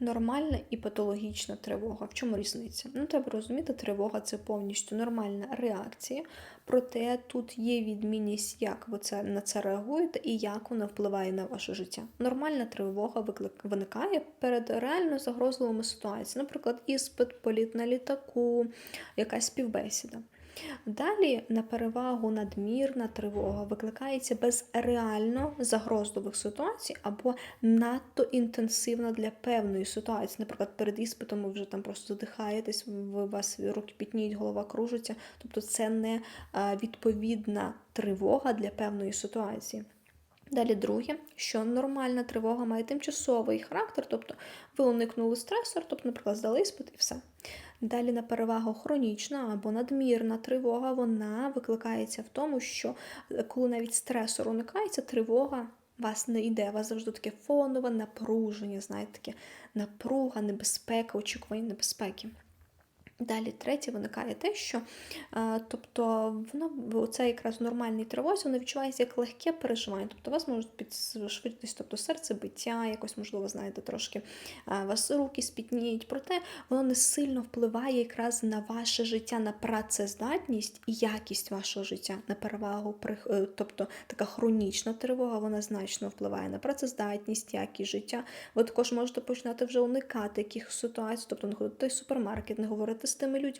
Нормальна і патологічна тривога. В чому різниця? Ну, треба розуміти, тривога це повністю нормальна реакція, проте тут є відмінність, як ви це, на це реагуєте і як вона впливає на ваше життя. Нормальна тривога виклик, виникає перед реально загрозливими ситуаціями, наприклад, іспит, політ на літаку, якась співбесіда. Далі на перевагу надмірна тривога викликається без реально загрозливих ситуацій або надто інтенсивна для певної ситуації. Наприклад, перед іспитом ви вже там просто задихаєтесь, у вас руки пітніють, голова кружиться. Тобто це не відповідна тривога для певної ситуації. Далі друге, що нормальна тривога має тимчасовий характер, тобто ви уникнули стресор, тобто, наприклад, здали іспит і все. Далі на перевагу хронічна або надмірна тривога, вона викликається в тому, що е, коли навіть стресор уникається, тривога вас не йде, у вас завжди таке фонове напруження, знаєте, таке напруга, небезпека, очікування небезпеки. Далі третє виникає те, що е, тобто воно це якраз в нормальній тривозі, воно відчувається як легке переживання. Тобто у вас можуть підшвидшитись, тобто серцебиття, якось, можливо, знаєте, трошки е, вас руки спітніють, проте воно не сильно впливає якраз на ваше життя, на працездатність і якість вашого життя, на перевагу, е, тобто така хронічна тривога, вона значно впливає на працездатність, якість життя. Ви також можете починати вже уникати якихось ситуацій, тобто не ходити в супермаркет, не говорити з тими людьми.